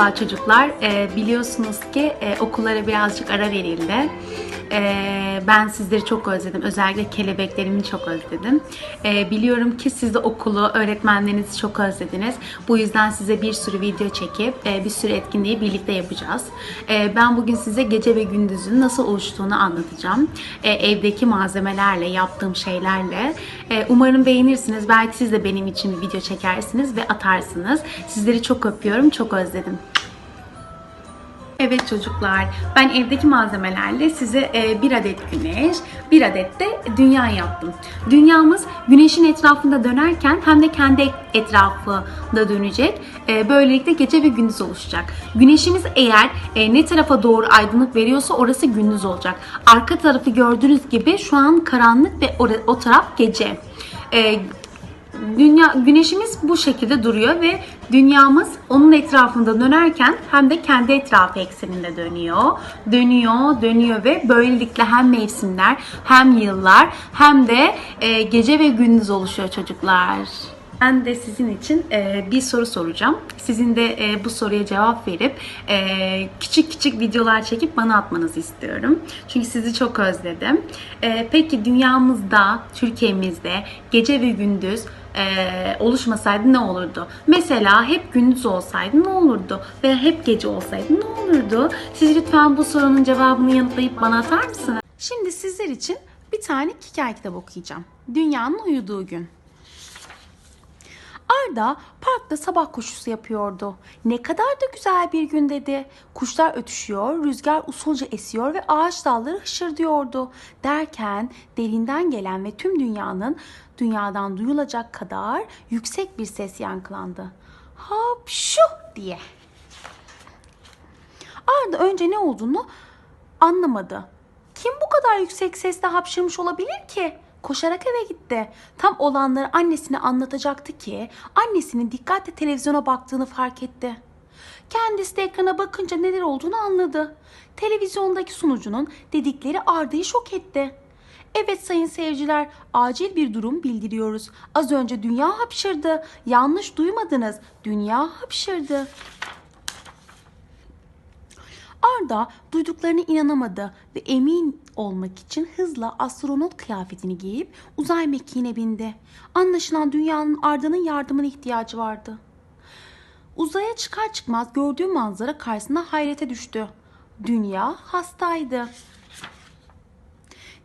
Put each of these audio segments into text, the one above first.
Merhaba çocuklar. Ee, biliyorsunuz ki e, okullara birazcık ara verildi. Ee, ben sizleri çok özledim. Özellikle kelebeklerimi çok özledim. Ee, biliyorum ki siz de okulu, öğretmenlerinizi çok özlediniz. Bu yüzden size bir sürü video çekip e, bir sürü etkinliği birlikte yapacağız. Ee, ben bugün size gece ve gündüzün nasıl oluştuğunu anlatacağım. Ee, evdeki malzemelerle, yaptığım şeylerle. Ee, umarım beğenirsiniz. Belki siz de benim için bir video çekersiniz ve atarsınız. Sizleri çok öpüyorum, çok özledim. Evet çocuklar, ben evdeki malzemelerle size e, bir adet güneş, bir adet de dünya yaptım. Dünyamız güneşin etrafında dönerken hem de kendi etrafında dönecek. E, Böylelikle gece ve gündüz oluşacak. Güneşimiz eğer e, ne tarafa doğru aydınlık veriyorsa orası gündüz olacak. Arka tarafı gördüğünüz gibi şu an karanlık ve o taraf gece. Dünya güneşimiz bu şekilde duruyor ve dünyamız onun etrafında dönerken hem de kendi etrafı ekseninde dönüyor. Dönüyor, dönüyor ve böylelikle hem mevsimler, hem yıllar, hem de e, gece ve gündüz oluşuyor çocuklar. Ben de sizin için e, bir soru soracağım. Sizin de e, bu soruya cevap verip küçük küçük videolar çekip bana atmanızı istiyorum. Çünkü sizi çok özledim. Peki dünyamızda, Türkiye'mizde gece ve gündüz e, oluşmasaydı ne olurdu? Mesela hep gündüz olsaydı ne olurdu? Veya hep gece olsaydı ne olurdu? Siz lütfen bu sorunun cevabını yanıtlayıp bana atar mısınız? Şimdi sizler için bir tane hikaye kitabı okuyacağım. Dünyanın uyuduğu gün. Arda parkta sabah koşusu yapıyordu. Ne kadar da güzel bir gün dedi. Kuşlar ötüşüyor, rüzgar usulca esiyor ve ağaç dalları hışırdıyordu. Derken derinden gelen ve tüm dünyanın dünyadan duyulacak kadar yüksek bir ses yankılandı. Hapşu diye. Arda önce ne olduğunu anlamadı. Kim bu kadar yüksek sesle hapşırmış olabilir ki? Koşarak eve gitti. Tam olanları annesine anlatacaktı ki annesinin dikkatle televizyona baktığını fark etti. Kendisi de ekrana bakınca neler olduğunu anladı. Televizyondaki sunucunun dedikleri Arda'yı şok etti. Evet sayın seyirciler, acil bir durum bildiriyoruz. Az önce dünya hapşırdı. Yanlış duymadınız. Dünya hapşırdı. Arda duyduklarına inanamadı ve emin olmak için hızla astronot kıyafetini giyip uzay mekiğine bindi. Anlaşılan dünyanın Arda'nın yardımına ihtiyacı vardı. Uzaya çıkar çıkmaz gördüğü manzara karşısında hayrete düştü. Dünya hastaydı.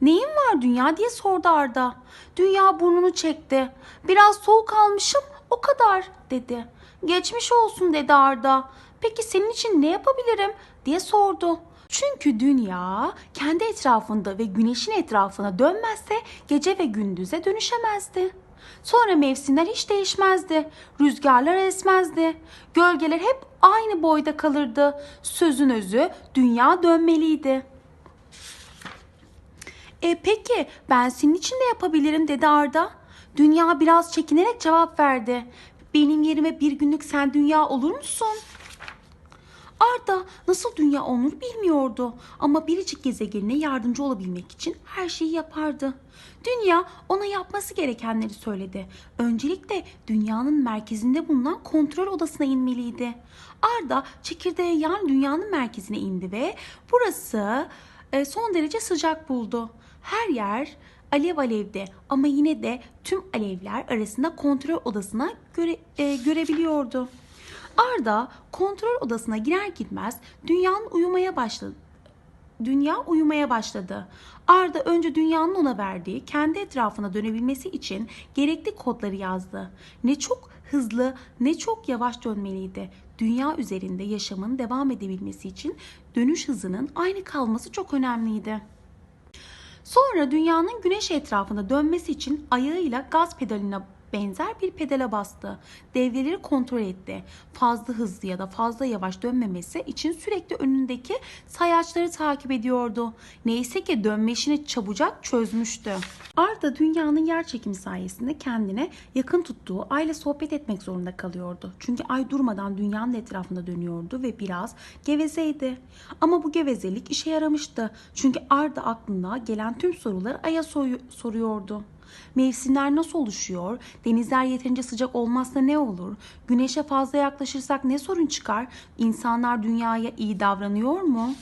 Neyin var dünya diye sordu Arda. Dünya burnunu çekti. Biraz soğuk almışım o kadar dedi. Geçmiş olsun dedi Arda. Peki senin için ne yapabilirim diye sordu. Çünkü dünya kendi etrafında ve güneşin etrafına dönmezse gece ve gündüze dönüşemezdi. Sonra mevsimler hiç değişmezdi. Rüzgarlar esmezdi. Gölgeler hep aynı boyda kalırdı. Sözün özü dünya dönmeliydi. E peki ben senin için de yapabilirim dedi Arda. Dünya biraz çekinerek cevap verdi. Benim yerime bir günlük sen dünya olur musun? Arda nasıl dünya olunur bilmiyordu ama biricik gezegenine yardımcı olabilmek için her şeyi yapardı. Dünya ona yapması gerekenleri söyledi. Öncelikle dünyanın merkezinde bulunan kontrol odasına inmeliydi. Arda çekirdeğe yan dünyanın merkezine indi ve burası e, son derece sıcak buldu. Her yer alev alevde ama yine de tüm alevler arasında kontrol odasına göre, e, görebiliyordu. Arda kontrol odasına girer girmez dünyanın uyumaya başladı. Dünya uyumaya başladı. Arda önce dünyanın ona verdiği kendi etrafına dönebilmesi için gerekli kodları yazdı. Ne çok hızlı ne çok yavaş dönmeliydi. Dünya üzerinde yaşamın devam edebilmesi için dönüş hızının aynı kalması çok önemliydi. Sonra dünyanın güneş etrafında dönmesi için ayağıyla gaz pedalına benzer bir pedala bastı. Devreleri kontrol etti. Fazla hızlı ya da fazla yavaş dönmemesi için sürekli önündeki sayaçları takip ediyordu. Neyse ki dönme işini çabucak çözmüştü. Arda dünyanın yer çekimi sayesinde kendine yakın tuttuğu ayla sohbet etmek zorunda kalıyordu. Çünkü ay durmadan dünyanın etrafında dönüyordu ve biraz gevezeydi. Ama bu gevezelik işe yaramıştı. Çünkü Arda aklına gelen tüm soruları aya soruyordu. Mevsimler nasıl oluşuyor? Denizler yeterince sıcak olmazsa ne olur? Güneşe fazla yaklaşırsak ne sorun çıkar? İnsanlar dünyaya iyi davranıyor mu?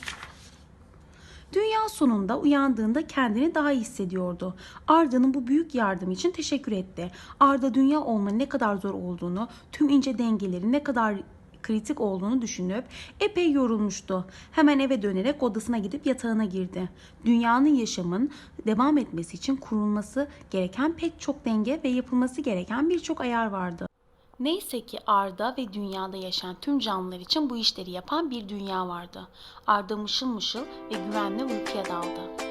Dünya sonunda uyandığında kendini daha iyi hissediyordu. Arda'nın bu büyük yardım için teşekkür etti. Arda dünya olmanın ne kadar zor olduğunu, tüm ince dengelerin ne kadar kritik olduğunu düşünüp epey yorulmuştu. Hemen eve dönerek odasına gidip yatağına girdi. Dünyanın yaşamın devam etmesi için kurulması gereken pek çok denge ve yapılması gereken birçok ayar vardı. Neyse ki Arda ve dünyada yaşayan tüm canlılar için bu işleri yapan bir dünya vardı. Arda mışıl mışıl ve güvenle uykuya daldı.